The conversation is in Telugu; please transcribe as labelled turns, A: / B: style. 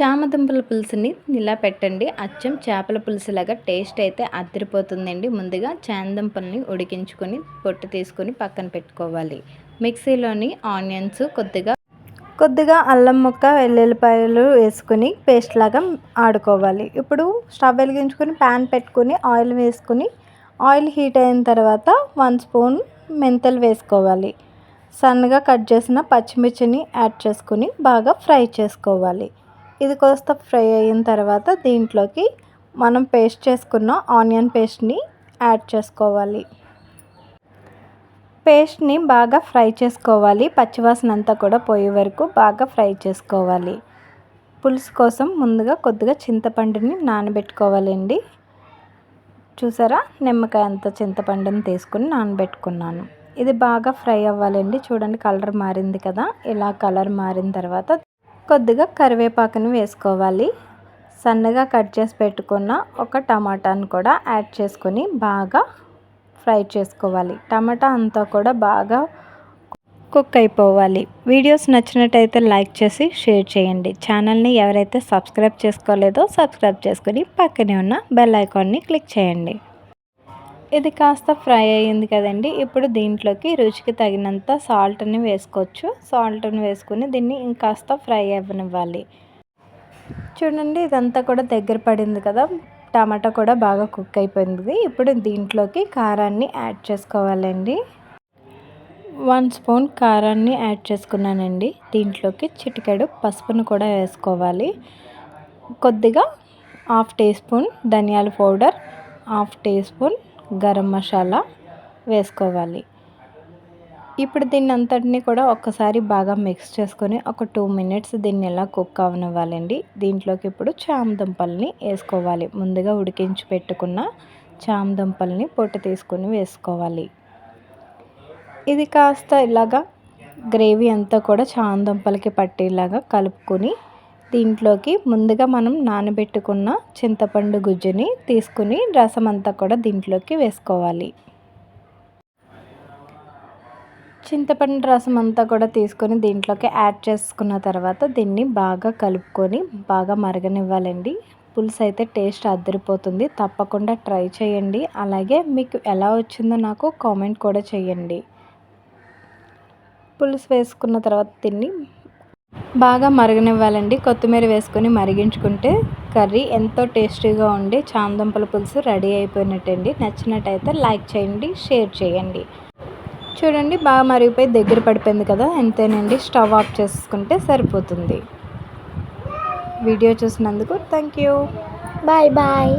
A: చామదుంపల పులుసుని ఇలా పెట్టండి. అచ్చం చేపల పులుసులాగా టేస్ట్ అయితే అదిరిపోతుందండి. ముందుగా చామదుంపల్ని ఉడికించుకొని పొట్టు తీసుకొని పక్కన పెట్టుకోవాలి. మిక్సీలోని ఆనియన్స్ కొద్దిగా కొద్దిగా అల్లం ముక్క వెల్లుల్లిపాయలు వేసుకుని పేస్ట్ లాగా ఆడుకోవాలి. ఇప్పుడు స్టవ్ వెలిగించుకొని ప్యాన్ పెట్టుకుని ఆయిల్ వేసుకుని ఆయిల్ హీట్ అయిన తర్వాత వన్ స్పూన్ మెంతులు వేసుకోవాలి. సన్నగా కట్ చేసిన పచ్చిమిర్చిని యాడ్ చేసుకుని బాగా ఫ్రై చేసుకోవాలి. ఇది కోస్త ఫ్రై అయిన తర్వాత దీంట్లోకి మనం పేస్ట్ చేసుకున్న ఆనియన్ పేస్ట్ని యాడ్ చేసుకోవాలి. పేస్ట్ని బాగా ఫ్రై చేసుకోవాలి. పచ్చివాసన అంతా కూడా పోయే వరకు బాగా ఫ్రై చేసుకోవాలి. పులుసు కోసం ముందుగా కొద్దిగా చింతపండుని నానబెట్టుకోవాలండి. చూసారా? నిమ్మకాయ అంత చింతపండుని తీసుకుని నానబెట్టుకున్నాను. ఇది బాగా ఫ్రై అవ్వాలండి. చూడండి కలర్ మారింది కదా? ఇలా కలర్ మారిన తర్వాత కొద్దిగా కరివేపాకుని వేసుకోవాలి. సన్నగా కట్ చేసి పెట్టుకున్న ఒక టమాటాను కూడా యాడ్ చేసుకొని బాగా ఫ్రై చేసుకోవాలి. టమాటా అంతా కూడా బాగా కుక్ అయిపోవాలి. వీడియోస్ నచ్చినట్టయితే లైక్ చేసి షేర్ చేయండి. ఛానల్ని ఎవరైతే సబ్స్క్రైబ్ చేసుకోలేదో సబ్స్క్రైబ్ చేసుకుని పక్కనే ఉన్న బెల్ ఐకాన్ని క్లిక్ చేయండి. ఇది కాస్త ఫ్రై అయ్యింది కదండి. ఇప్పుడు దీంట్లోకి రుచికి తగినంత సాల్ట్ని వేసుకోవచ్చు. సాల్ట్ని వేసుకుని దీన్ని ఇంకాస్త ఫ్రై అవ్వనివ్వాలి. చూడండి ఇదంతా కూడా దగ్గర పడింది కదా. టమాటా కూడా బాగా కుక్ అయిపోయింది. ఇప్పుడు దీంట్లోకి కారాన్ని యాడ్ చేసుకోవాలండి. వన్ స్పూన్ కారాన్ని యాడ్ చేసుకున్నానండి. దీంట్లోకి చిటికెడు పసుపును కూడా వేసుకోవాలి. కొద్దిగా హాఫ్ టీ స్పూన్ ధనియాల powder half teaspoon garam masala వేసుకోవాలి. ఇప్పుడు దీన్ని అంతటినీ కూడా ఒక్కసారి బాగా మిక్స్ చేసుకొని ఒక టూ మినిట్స్ దీన్ని ఎలా కుక్ అవనివ్వాలండి. దీంట్లోకి ఇప్పుడు చామదుంపల్ని వేసుకోవాలి. ముందుగా ఉడికించి పెట్టుకున్న చామదుంపల్ని పొట్టు తీసుకొని వేసుకోవాలి. ఇది కాస్త ఇలాగా గ్రేవీ అంతా కూడా చామదుంపలకి పట్టేలాగా కలుపుకొని దీంట్లోకి ముందుగా మనం నానబెట్టుకున్న చింతపండు గుజ్జుని తీసుకుని రసం అంతా కూడా దీంట్లోకి వేసుకోవాలి. చింతపండు రసం అంతా కూడా తీసుకొని దీంట్లోకి యాడ్ చేసుకున్న తర్వాత దీన్ని బాగా కలుపుకొని బాగా మరగనివ్వాలండి. పులుసు అయితే టేస్ట్ అద్దరిపోతుంది. తప్పకుండా ట్రై చేయండి. అలాగే మీకు ఎలా వచ్చిందో నాకు కామెంట్ కూడా చేయండి. పులుసు వేసుకున్న తర్వాత దీన్ని బాగా మరగనివ్వాలండి. కొత్తిమీర వేసుకొని మరిగించుకుంటే కర్రీ ఎంతో టేస్టీగా ఉండి చామదుంపల పులుసు రెడీ అయిపోయినట్టండి. నచ్చినట్టయితే లైక్ చేయండి షేర్ చేయండి. చూడండి బాగా మరిగిపోయి దగ్గర పడిపోయింది కదా ఎంతేనండి స్టవ్ ఆఫ్ చేసుకుంటే సరిపోతుంది. వీడియో చూసినందుకు థ్యాంక్ యూ
B: బాయ్ బాయ్.